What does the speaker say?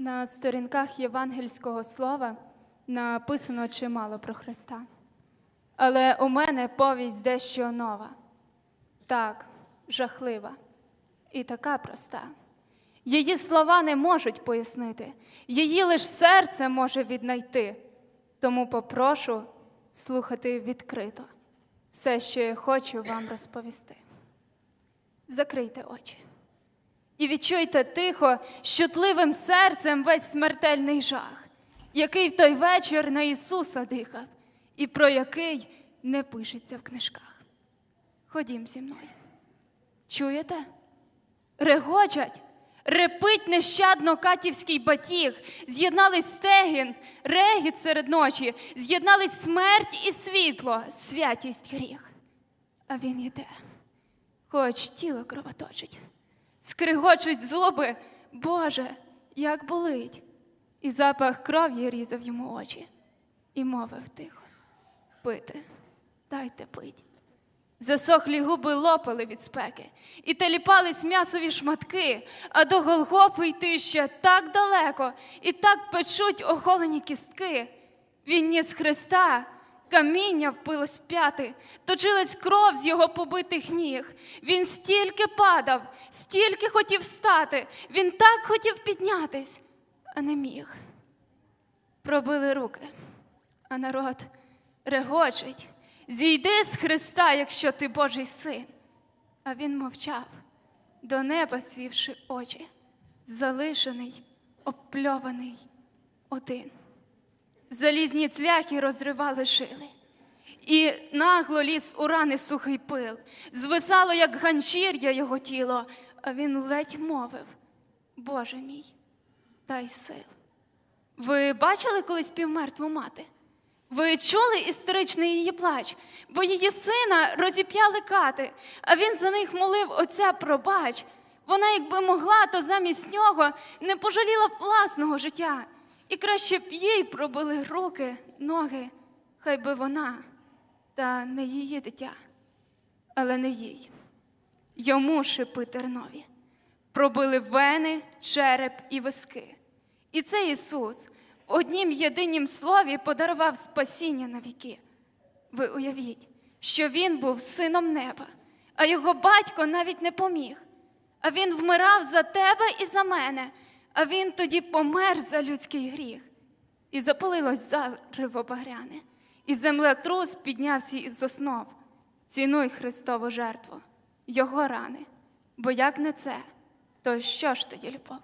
На сторінках євангельського слова написано чимало про Христа. Але у мене повість дещо нова. Так, жахлива і така проста. Її слова не можуть пояснити, її лиш серце може віднайти. Тому попрошу слухати відкрито все, що я хочу вам розповісти. Закрийте очі і відчуйте тихо, щутливим серцем весь смертельний жах, який в той вечір на Ісуса дихав, і про який не пишеться в книжках. Ходім зі мною. Чуєте? Регочать, репить нещадно катівський батіг, з'єднались стегін, регіт серед ночі, з'єднались смерть і світло, святість гріх. А він іде, хоч тіло кровоточить. Скригочуть зуби, Боже, як болить. І запах кров'ї різав йому очі, і мовив тихо: пити, дайте пить. Засохлі губи лопали від спеки, і теліпались м'ясові шматки, а до Голгофи йти ще так далеко, і так печуть оголені кістки. Він ніс Христа, каміння впилось п'яти, точилась кров з його побитих ніг. Він стільки падав, стільки хотів встати, він так хотів піднятись, а не міг. Пробили руки, а народ регочить. Зійди з Христа, якщо ти Божий син. А він мовчав, до неба свівши очі, залишений, обпльований один. Залізні цвяхи розривали шили, і нагло ліз у рани сухий пил, звисало, як ганчір'я його тіло, а він ледь мовив: Боже мій, дай сил. Ви бачили колись півмертву мати? Ви чули історичний її плач, бо її сина розіп'яли кати, а він за них молив Отця пробач. Вона, якби могла, то замість нього не пожаліла б власного життя. І краще б їй пробили руки, ноги, хай би вона, та не її дитя, але не їй. Йому шипи тернові, пробили вени, череп і виски. І це Ісус однім єдинім слові подарував спасіння на віки. Ви уявіть, що Він був сином неба, а його батько навіть не поміг. А він вмирав за тебе і за мене, а він тоді помер за людський гріх. І запалилось зарево багряне, і землетрус піднявся із основ. Цінуй Христову жертву, Його рани. Бо як не це, то що ж тоді любов?